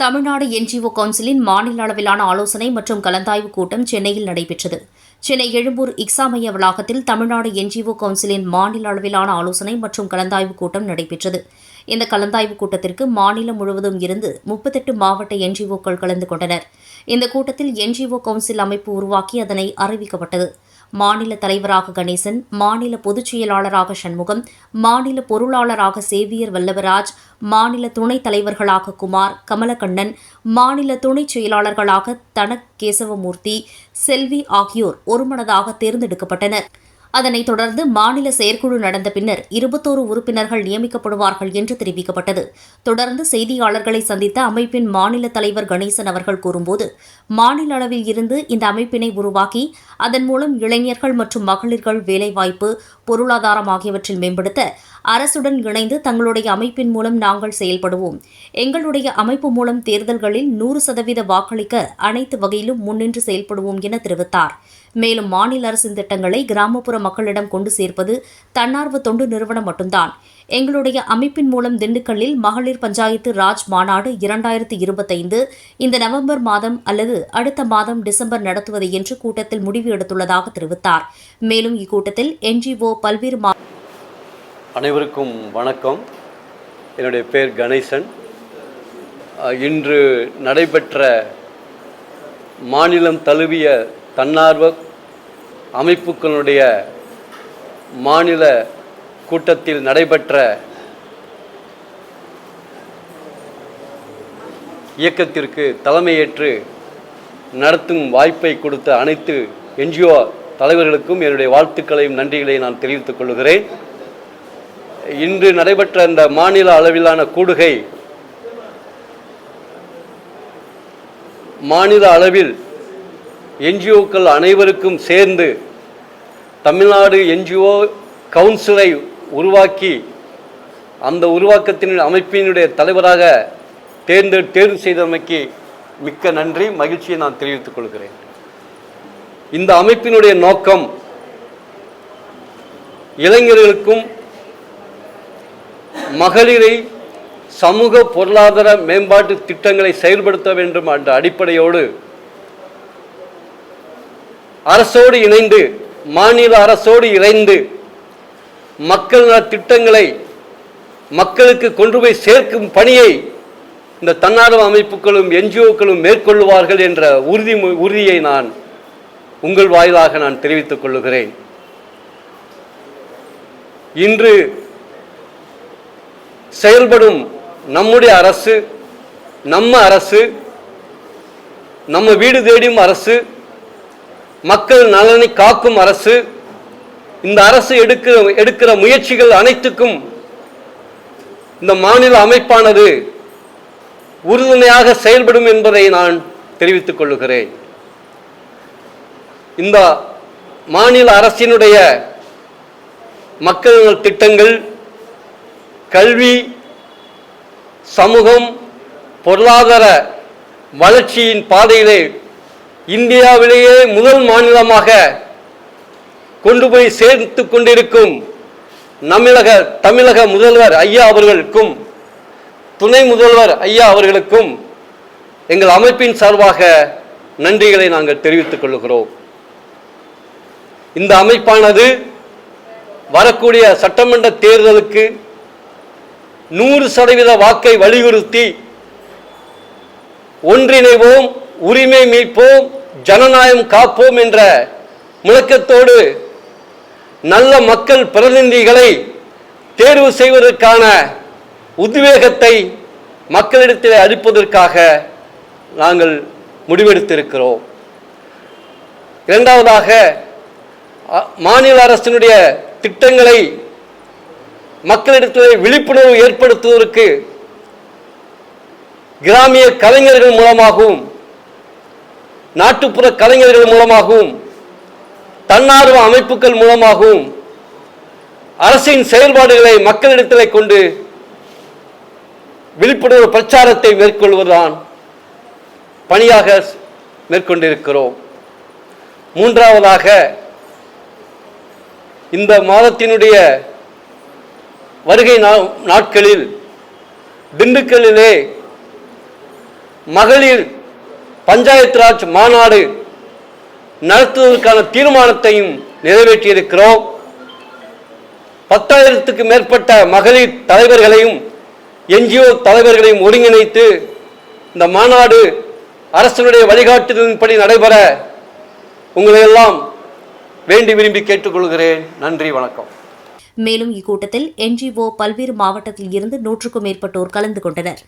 Tamil Nadu NGO கவுன்சிலின் மாநில அளவிலான ஆலோசனை மற்றும் கலந்தாய்வு கூட்டம் சென்னையில் நடைபெற்றது. சென்னை எழும்பூர் இக்ஸாமைய வளாகத்தில் தமிழ்நாடு என்ஜிஓ கவுன்சிலின் மாநில அளவிலான ஆலோசனை மற்றும் கலந்தாய்வு கூட்டம் நடைபெற்றது. இந்த கலந்தாய்வு கூட்டத்திற்கு மாநிலம் முழுவதும் இருந்து முப்பத்தெட்டு மாவட்ட என்ஜிஓக்கள் கலந்து கொண்டனர். இந்த கூட்டத்தில் என்ஜிஓ கவுன்சில் அமைப்பு உருவாக்கி அதனை அறிவிக்கப்பட்டது. மாநில தலைவராக கணேசன் மாநில பொதுச் செயலாளராக சண்முகம் மாநில பொருளாளராக சேவியர் வல்லவராஜ் மாநில துணைத் தலைவர்களாக குமார் கமலக்கண்ணன் மாநில துணைச் செயலாளர்களாக தனக் கேசவமூர்த்தி செல்வி ஆகியோர் ஒருமனதாக தேர்ந்தெடுக்கப்பட்டனா் அதனைத் தொடர்ந்து மாநில செயற்குழு நடந்த பின்னர் இருபத்தோரு உறுப்பினர்கள் நியமிக்கப்படுவார்கள் என்று தெரிவிக்கப்பட்டது. தொடர்ந்து செய்தியாளர்களை சந்தித்த அமைப்பின் மாநில தலைவர் கணேசன் அவர்கள் கூறும்போது மாநில அளவில் இருந்து இந்த அமைப்பினை உருவாக்கி அதன் மூலம் இளைஞர்கள் மற்றும் மகளிர்கள் வேலைவாய்ப்பு பொருளாதாரம் ஆகியவற்றில் மேம்படுத்த அரசுடன் இணைந்து தங்களுடைய அமைப்பின் மூலம் நாங்கள் செயல்படுவோம். எங்களுடைய அமைப்பு மூலம் தேர்தல்களில் நூறு சதவீத வாக்களிக்க அனைத்து வகையிலும் முன்னின்று செயல்படுவோம் என தெரிவித்தார். மேலும் மாநில அரசின் திட்டங்களை கிராமப்புற மக்களிடம் கொண்டு சேர்ப்பது தன்னார்வ தொண்டு நிறுவனம் மட்டும்தான். எங்களுடைய அமைப்பின் மூலம் திண்டுக்கல்லில் மகளிர் பஞ்சாயத்து ராஜ் மாநாடு இரண்டாயிரத்து இருபத்தைந்து இந்த நவம்பர் மாதம் அல்லது அடுத்த மாதம் டிசம்பர் நடத்துவது என்று கூட்டத்தில் முடிவு எடுத்துள்ளதாக தெரிவித்தார். மேலும் இக்கூட்டத்தில் என்ஜிஓ பல்வேறு மா அனைவருக்கும் வணக்கம். என்னுடைய பேர் கணேசன். இன்று நடைபெற்ற மாநிலம் தழுவிய தன்னார்வ அமைப்புகளுடைய மாநில கூட்டத்தில் நடைபெற்ற இயக்கத்திற்கு தலைமையேற்று நடத்தும் வாய்ப்பை கொடுத்த அனைத்து என்ஜிஓ தலைவர்களுக்கும் என்னுடைய வாழ்த்துக்களையும் நன்றிகளையும் நான் தெரிவித்துக் கொள்கிறேன். இன்று நடைபெற்ற இந்த மாநில அளவிலான கூடுகை மாநில அளவில் என்ஜிஓக்கள் அனைவருக்கும் சேர்ந்து தமிழ்நாடு என்ஜிஓ கவுன்சிலை உருவாக்கி அந்த உருவாக்கத்தின் அமைப்பினுடைய தலைவராக தேர்ந்து தேர்வு செய்தமைக்கு மிக்க நன்றி மகிழ்ச்சியை நான் தெரிவித்துக் கொள்கிறேன். இந்த அமைப்பினுடைய நோக்கம் இளைஞர்களுக்கும் மகளிரை சமூக பொருளாதார மேம்பாட்டு திட்டங்களை செயல்படுத்த வேண்டும் என்ற அடிப்படையோடு அரசோடு இணைந்து மாநில அரசோடு இணைந்து மக்கள் நலத் திட்டங்களை மக்களுக்கு கொண்டு போய் சேர்க்கும் பணியை இந்த தன்னார்வ அமைப்புகளும் என்ஜிஓக்களும் மேற்கொள்வார்கள் என்ற உறுதி உறுதியை நான் உங்கள் வாயிலாக நான் தெரிவித்துக் கொள்ளுகிறேன். இன்று செயல்படும் நம்முடைய அரசு நம்ம அரசு நம்ம வீடு தேடியும் அரசு மக்கள் நலனை காக்கும் அரசு இந்த அரசு எடுக்கிற எடுக்கிற முயற்சிகள் அனைத்துக்கும் இந்த மாநில அமைப்பானது உறுதுணையாக செயல்படும் என்பதை நான் தெரிவித்துக் கொள்ளுகிறேன். இந்த மாநில அரசினுடைய மக்கள் திட்டங்கள் கல்வி சமூகம் பொருளாதார வளர்ச்சியின் பாதையிலே இந்தியாவிலேயே முதல் மாநிலமாக கொண்டு போய் சேர்த்து கொண்டிருக்கும் தமிழக தமிழக முதல்வர் ஐயா அவர்களுக்கும் துணை முதல்வர் ஐயா அவர்களுக்கும் எங்கள் அமைப்பின் சார்பாக நன்றிகளை நாங்கள் தெரிவித்துக் கொள்கிறோம். இந்த அமைப்பானது வரக்கூடிய சட்டமன்ற தேர்தலுக்கு நூறு சதவீத வாக்கை வலியுறுத்தி ஒன்றிணைவோம் உரிமை மீட்போம் ஜனநாயகம் காப்போம் என்ற முழக்கத்தோடு நல்ல மக்கள் பிரதிநிதிகளை தேர்வு செய்வதற்கான உத்வேகத்தை மக்களிடத்தில் அளிப்பதற்காக நாங்கள் முடிவெடுத்திருக்கிறோம். இரண்டாவதாக மாநில அரசினுடைய திட்டங்களை மக்களிடத்தில் விழிப்புணர்வு ஏற்படுத்துவதற்கு கிராமிய கலைஞர்கள் மூலமாகவும் நாட்டுப்புற கலைஞர்கள் மூலமாகவும் தன்னார்வ அமைப்புகள் மூலமாகவும் அரசின் செயல்பாடுகளை மக்களிடத்தில் கொண்டு விழிப்புணர்வு பிரச்சாரத்தை மேற்கொள்வதுதான் பணியாக மேற்கொண்டிருக்கிறோம். மூன்றாவதாக இந்த மாதத்தினுடைய வருகை நா- நாட்களில் திண்டுக்கல்லிலே மகளிர் பஞ்சாயத்து ராஜ் மாநாடு நடத்துவதற்கான தீர்மானத்தையும் நிறைவேற்றியிருக்கிறோம். பத்தாயிரத்துக்கு மேற்பட்ட மகளிர் தலைவர்களையும் என்ஜிஓ தலைவர்களையும் ஒருங்கிணைத்து இந்த மாநாடு அரசனுடைய வழிகாட்டுதலின்படி நடைபெற உங்களை எல்லாம் வேண்டி விரும்பி கேட்டுக்கொள்கிறேன். நன்றி வணக்கம். மேலும் இக்கூட்டத்தில் என்ஜிஓ பல்வேறு மாவட்டத்தில் இருந்து நூற்றுக்கும் மேற்பட்டோர் கலந்து கொண்டனர்.